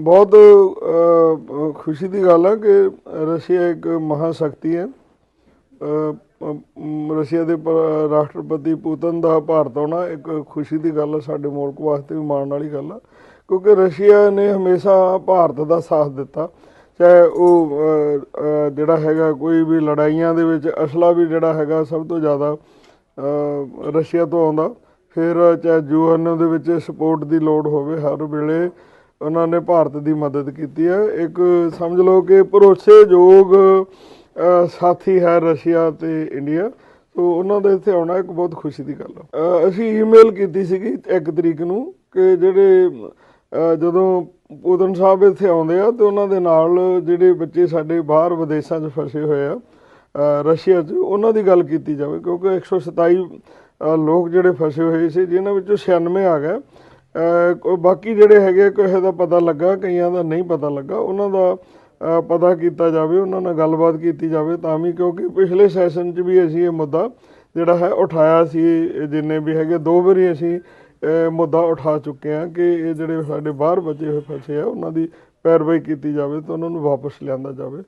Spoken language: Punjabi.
ਬਹੁਤ ਖੁਸ਼ੀ ਦੀ ਗੱਲ ਹੈ ਕਿ ਰਸ਼ੀਆ ਇੱਕ ਮਹਾਸ਼ਕਤੀ ਹੈ। ਰਸ਼ੀਆ ਦੇ ਰਾਸ਼ਟਰਪਤੀ ਪੁਤਨ ਦਾ ਭਾਰਤ ਆਉਣਾ ਇੱਕ ਖੁਸ਼ੀ ਦੀ ਗੱਲ ਹੈ ਸਾਡੇ ਮੁਲਕ ਵਾਸਤੇ ਵੀ ਮਾਣ ਵਾਲੀ ਗੱਲ ਹੈ ਕਿਉਂਕਿ ਰਸ਼ੀਆ ਨੇ ਹਮੇਸ਼ਾ ਭਾਰਤ ਦਾ ਸਾਥ ਦਿੱਤਾ। ਚਾਹੇ ਉਹ ਜਿਹੜਾ ਹੈਗਾ ਕੋਈ ਵੀ ਲੜਾਈਆਂ ਦੇ ਵਿੱਚ ਅਸਲਾ ਵੀ ਜਿਹੜਾ ਹੈਗਾ ਸਭ ਤੋਂ ਜ਼ਿਆਦਾ ਰਸ਼ੀਆ ਤੋਂ ਆਉਂਦਾ। ਫਿਰ ਚਾਹੇ ਯੂਐਨ ਦੇ ਵਿੱਚ ਸਪੋਰਟ ਦੀ ਲੋੜ ਹੋਵੇ, ਹਰ ਵੇਲੇ ਉਹਨਾਂ ਨੇ ਭਾਰਤ ਦੀ ਮਦਦ ਕੀਤੀ ਹੈ। ਇੱਕ ਸਮਝ ਲਓ ਕਿ ਭਰੋਸੇਯੋਗ ਸਾਥੀ ਹੈ ਰਸ਼ੀਆ ਤੇ ਇੰਡੀਆ। ਸੋ ਉਹਨਾਂ ਦਾ ਇੱਥੇ ਆਉਣਾ ਇੱਕ ਬਹੁਤ ਖੁਸ਼ੀ ਦੀ ਗੱਲ ਹੈ ਅਸੀਂ ਈਮੇਲ ਕੀਤੀ ਸੀਗੀ ਇੱਕ ਤਰੀਕ ਨੂੰ ਕਿ ਜਿਹੜੇ ਜਦੋਂ ਪੂਤਨ ਸਾਹਿਬ ਇੱਥੇ ਆਉਂਦੇ ਆ ਤੇ ਉਹਨਾਂ ਦੇ ਨਾਲ ਜਿਹੜੇ ਬੱਚੇ ਸਾਡੇ ਬਾਹਰ ਵਿਦੇਸ਼ਾਂ 'ਚ ਫਸੇ ਹੋਏ ਆ ਰਸ਼ੀਆ 'ਚ ਉਹਨਾਂ ਦੀ ਗੱਲ ਕੀਤੀ ਜਾਵੇ। ਕਿਉਂਕਿ 127 ਅ, ਲੋਕ ਜਿਹੜੇ ਫਸੇ ਹੋਏ ਸੀ ਜਿਨ੍ਹਾਂ ਵਿੱਚੋਂ 96 ਆ ਗਏ। ਬਾਕੀ ਜਿਹੜੇ ਹੈਗੇ ਕਿਸੇ ਦਾ ਪਤਾ ਲੱਗਾ, ਕਈਆਂ ਦਾ ਨਹੀਂ ਪਤਾ ਲੱਗਾ, ਉਹਨਾਂ ਦਾ ਪਤਾ ਕੀਤਾ ਜਾਵੇ, ਉਹਨਾਂ ਨਾਲ ਗੱਲਬਾਤ ਕੀਤੀ ਜਾਵੇ, ਤਾਂ ਵੀ ਕਿਉਂਕਿ ਪਿਛਲੇ ਸੈਸ਼ਨ 'ਚ ਵੀ ਅਸੀਂ ਇਹ ਮੁੱਦਾ ਜਿਹੜਾ ਹੈ, ਉਠਾਇਆ ਸੀ ਜਿੰਨੇ ਵੀ ਹੈਗੇ, ਦੋ ਵਾਰੀ ਅਸੀਂ ਮੁੱਦਾ ਉਠਾ ਚੁੱਕੇ ਹਾਂ ਕਿ ਇਹ ਜਿਹੜੇ ਸਾਡੇ ਬਾਹਰ ਬਚੇ ਹੋਏ ਫਸੇ ਆ, ਉਹਨਾਂ ਦੀ ਪੈਰਵਾਈ ਕੀਤੀ ਜਾਵੇ ਤਾਂ ਉਹਨਾਂ ਨੂੰ ਵਾਪਸ ਲਿਆਂਦਾ ਜਾਵੇ।